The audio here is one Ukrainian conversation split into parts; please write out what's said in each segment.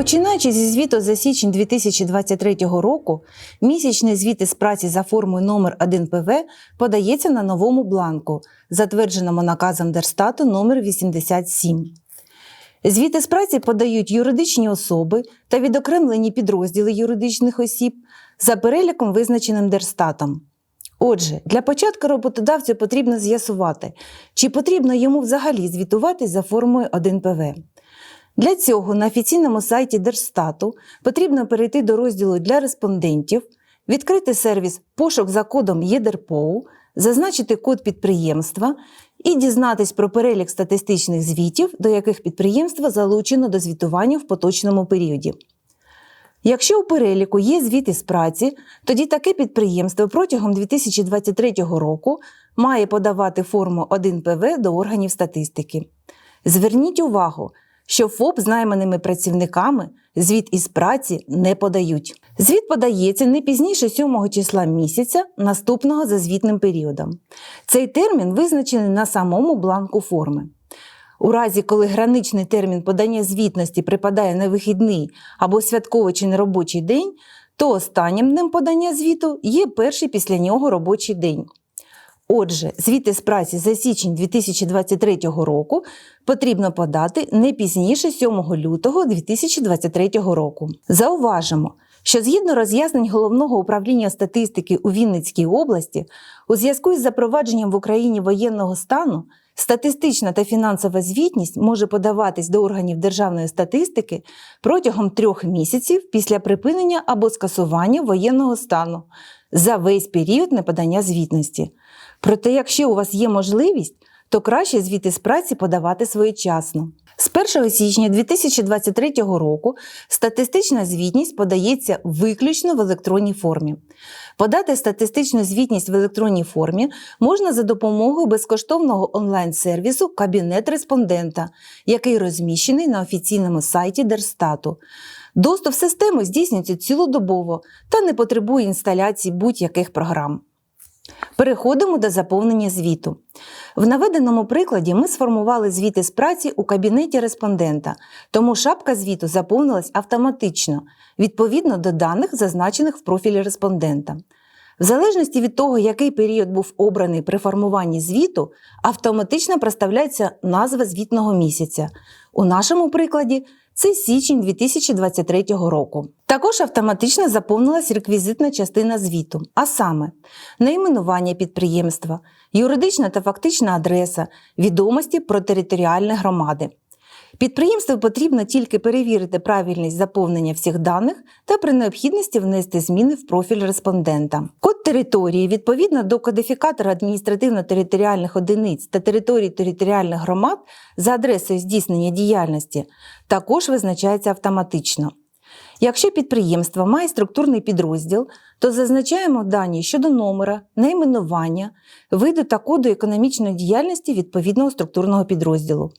Починаючи зі звіту за січень 2023 року, місячний звіт із праці за формою номер 1 ПВ подається на новому бланку, затвердженому наказом Держстату номер 87. Звіти з праці подають юридичні особи та відокремлені підрозділи юридичних осіб за переліком, визначеним Держстатом. Отже, для початку роботодавцю потрібно з'ясувати, чи потрібно йому взагалі звітувати за формою 1 ПВ. Для цього на офіційному сайті Держстату потрібно перейти до розділу для респондентів, відкрити сервіс Пошук за кодом ЄДРПОУ, зазначити код підприємства і дізнатись про перелік статистичних звітів, до яких підприємство залучено до звітування в поточному періоді. Якщо у переліку є звіти з праці, тоді таке підприємство протягом 2023 року має подавати форму 1 ПВ до органів статистики. Зверніть увагу, що ФОП з найманими працівниками звіт із праці не подають. Звіт подається не пізніше 7 числа місяця, наступного за звітним періодом. Цей термін визначений на самому бланку форми. У разі, коли граничний термін подання звітності припадає на вихідний або святковий чи неробочий день, то останнім днем подання звіту є перший після нього робочий день. Отже, звіти з праці за січень 2023 року потрібно подати не пізніше 7 лютого 2023 року. Зауважимо, що згідно роз'яснень Головного управління статистики у Вінницькій області, у зв'язку із запровадженням в Україні воєнного стану статистична та фінансова звітність може подаватись до органів державної статистики протягом трьох місяців після припинення або скасування воєнного стану за весь період неподання звітності. Проте, якщо у вас є можливість, то краще звіти з праці подавати своєчасно. З 1 січня 2023 року статистична звітність подається виключно в електронній формі. Подати статистичну звітність в електронній формі можна за допомогою безкоштовного онлайн-сервісу Кабінет респондента, який розміщений на офіційному сайті Держстату. Доступ в систему здійснюється цілодобово та не потребує інсталяції будь-яких програм. Переходимо до заповнення звіту. В наведеному прикладі ми сформували звіти з праці у кабінеті респондента, тому шапка звіту заповнилась автоматично, відповідно до даних, зазначених в профілі респондента. В залежності від того, який період був обраний при формуванні звіту, автоматично проставляється назва звітного місяця. У нашому прикладі це січень 2023 року. Також автоматично заповнилась реквізитна частина звіту, а саме найменування підприємства, юридична та фактична адреса, відомості про територіальні громади. Підприємству потрібно тільки перевірити правильність заповнення всіх даних та при необхідності внести зміни в профіль респондента. Код території відповідно до кодифікатора адміністративно-територіальних одиниць та територій територіальних громад за адресою здійснення діяльності також визначається автоматично. Якщо підприємство має структурний підрозділ, то зазначаємо дані щодо номера, найменування, виду та коду економічної діяльності відповідного структурного підрозділу.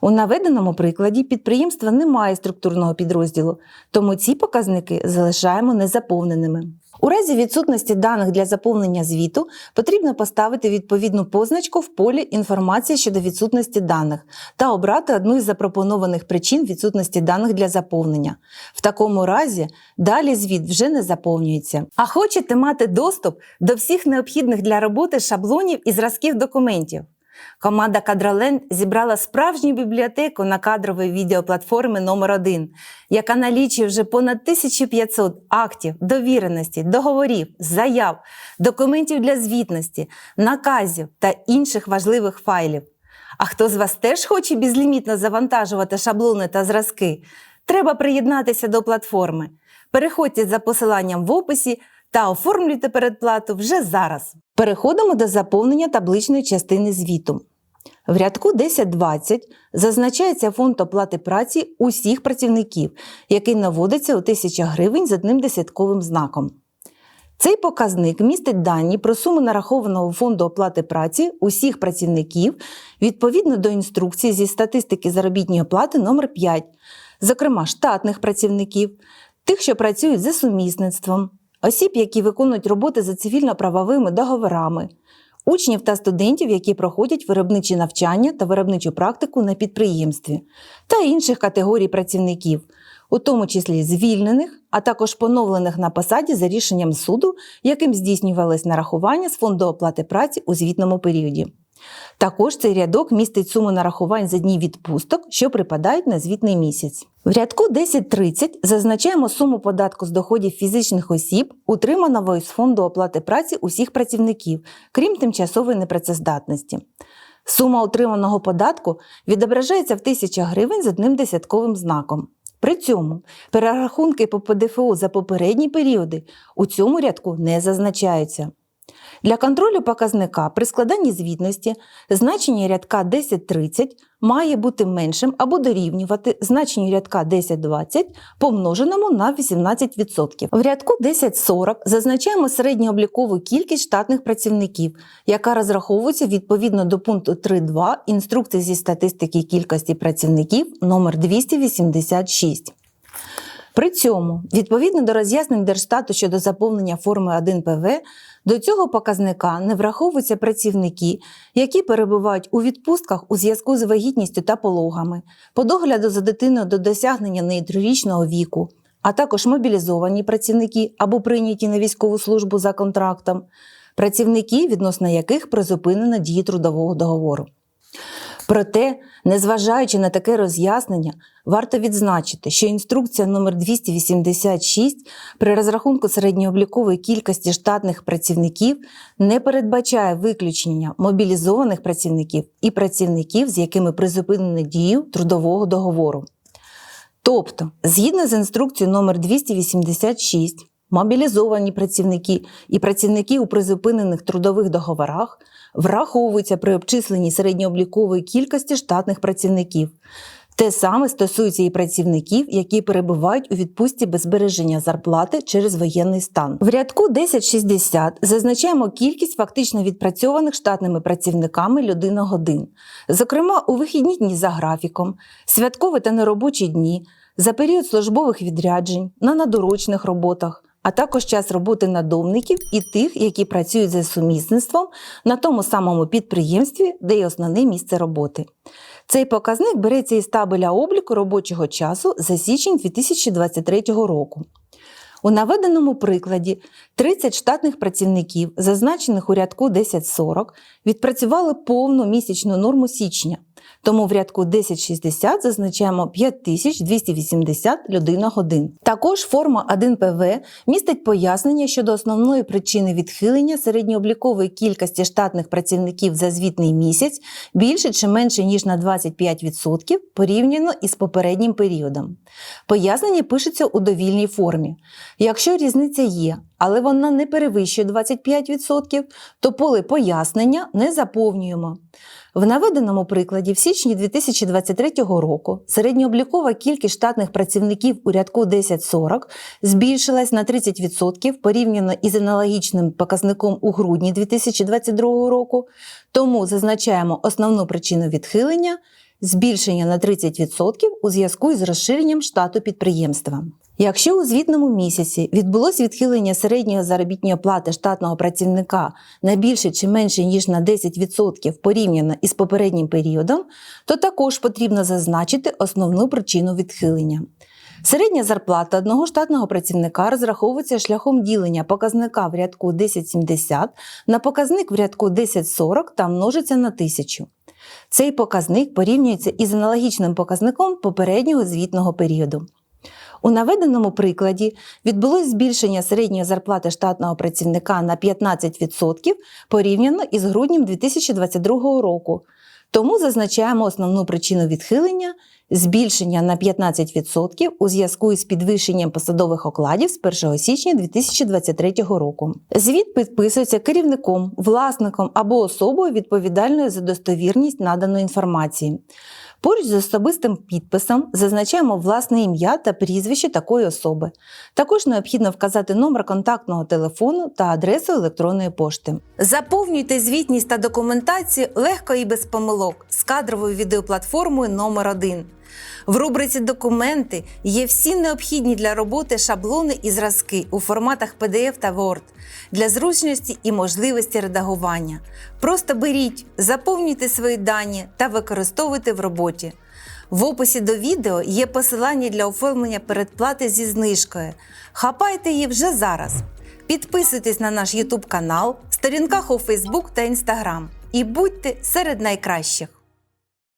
У наведеному прикладі підприємства не має структурного підрозділу, тому ці показники залишаємо незаповненими. У разі відсутності даних для заповнення звіту потрібно поставити відповідну позначку в полі інформація щодо відсутності даних та обрати одну із запропонованих причин відсутності даних для заповнення. В такому разі далі звіт вже не заповнюється. А хочете мати доступ до всіх необхідних для роботи шаблонів і зразків документів? Команда Кадроленд зібрала справжню бібліотеку на кадровій відеоплатформі номер 1 яка налічує вже понад 1500 актів, довіреності, договорів, заяв, документів для звітності, наказів та інших важливих файлів. А хто з вас теж хоче безлімітно завантажувати шаблони та зразки? Треба приєднатися до платформи. Переходьте за посиланням в описі та оформлюйте передплату вже зараз. Переходимо до заповнення табличної частини звіту. В рядку 10.20 зазначається фонд оплати праці усіх працівників, який наводиться у 1000 гривень з одним десятковим знаком. Цей показник містить дані про суму нарахованого фонду оплати праці усіх працівників відповідно до інструкції зі статистики заробітної плати номер 5 зокрема штатних працівників, тих, що працюють за сумісництвом, осіб, які виконують роботи за цивільно-правовими договорами, учнів та студентів, які проходять виробничі навчання та виробничу практику на підприємстві, та інших категорій працівників, у тому числі звільнених, а також поновлених на посаді за рішенням суду, яким здійснювались нарахування з фонду оплати праці у звітному періоді. Також цей рядок містить суму нарахувань за дні відпусток, що припадають на звітний місяць. В рядку 10.30 зазначаємо суму податку з доходів фізичних осіб, утриманого із фонду оплати праці усіх працівників, крім тимчасової непрацездатності. Сума отриманого податку відображається в тисячах гривень з одним десятковим знаком. При цьому перерахунки по ПДФО за попередні періоди у цьому рядку не зазначаються. Для контролю показника при складанні звітності значення рядка 10.30 має бути меншим або дорівнювати значенню рядка 10.20 помноженому на 18%. В рядку 10.40 зазначаємо середньооблікову кількість штатних працівників, яка розраховується відповідно до пункту 3.2 інструкції зі статистики кількості працівників номер 286. При цьому, відповідно до роз'яснень Держстату щодо заповнення форми 1 ПВ, до цього показника не враховуються працівники, які перебувають у відпустках у зв'язку з вагітністю та пологами, по догляду за дитиною до досягнення неї трирічного віку, а також мобілізовані працівники або прийняті на військову службу за контрактом, працівники, відносно яких призупинено дії трудового договору. Проте, незважаючи на таке роз'яснення, варто відзначити, що інструкція номер 286 при розрахунку середньооблікової кількості штатних працівників не передбачає виключення мобілізованих працівників і працівників, з якими призупинено дію трудового договору. Тобто, згідно з інструкцією номер 286, мобілізовані працівники і працівники у призупинених трудових договорах враховуються при обчисленні середньооблікової кількості штатних працівників. Те саме стосується і працівників, які перебувають у відпустці без збереження зарплати через воєнний стан. В рядку 1060 зазначаємо кількість фактично відпрацьованих штатними працівниками людиногодин, зокрема у вихідні дні за графіком, святкові та неробочі дні, за період службових відряджень, на надурочних роботах а також час роботи надомників і тих, які працюють за сумісництвом на тому самому підприємстві, де є основне місце роботи. Цей показник береться із табеля обліку робочого часу за січень 2023 року. У наведеному прикладі 30 штатних працівників, зазначених у рядку 1040, відпрацювали повну місячну норму січня, тому в рядку 1060 зазначаємо 5280 людина-годин. Також форма 1 ПВ містить пояснення щодо основної причини відхилення середньооблікової кількості штатних працівників за звітний місяць більше чи менше ніж на 25% порівняно із попереднім періодом. Пояснення пишеться у довільній формі. Якщо різниця є, але вона не перевищує 25%, то поле пояснення не заповнюємо. В наведеному прикладі в січні 2023 року середньооблікова кількість штатних працівників у рядку 1040 збільшилась на 30% порівняно із аналогічним показником у грудні 2022 року, тому зазначаємо основну причину відхилення збільшення на 30% у зв'язку із розширенням штату підприємства. Якщо у звітному місяці відбулось відхилення середньої заробітної плати штатного працівника на більше чи менше ніж на 10% порівняно із попереднім періодом, то також потрібно зазначити основну причину відхилення. Середня зарплата одного штатного працівника розраховується шляхом ділення показника в рядку 1070 на показник в рядку 1040 та множиться на 1000. Цей показник порівнюється із аналогічним показником попереднього звітного періоду. У наведеному прикладі відбулось збільшення середньої зарплати штатного працівника на 15% порівняно із груднем 2022 року. Тому зазначаємо основну причину відхилення збільшення на 15% у зв'язку із підвищенням посадових окладів з 1 січня 2023 року. Звіт підписується керівником, власником або особою відповідальною за достовірність наданої інформації. Поруч з особистим підписом зазначаємо власне ім'я та прізвище такої особи. Також необхідно вказати номер контактного телефону та адресу електронної пошти. Заповнюйте звітність та документацію легко і без помилок з кадровою відеоплатформою номер 1 в рубриці Документи є всі необхідні для роботи шаблони і зразки у форматах PDF та Word для зручності і можливості редагування. Просто беріть, заповнюйте свої дані та використовуйте в роботі. В описі до відео є посилання для оформлення передплати зі знижкою. Хапайте її вже зараз. Підписуйтесь на наш YouTube канал, сторінках у Facebook та Instagram і будьте серед найкращих.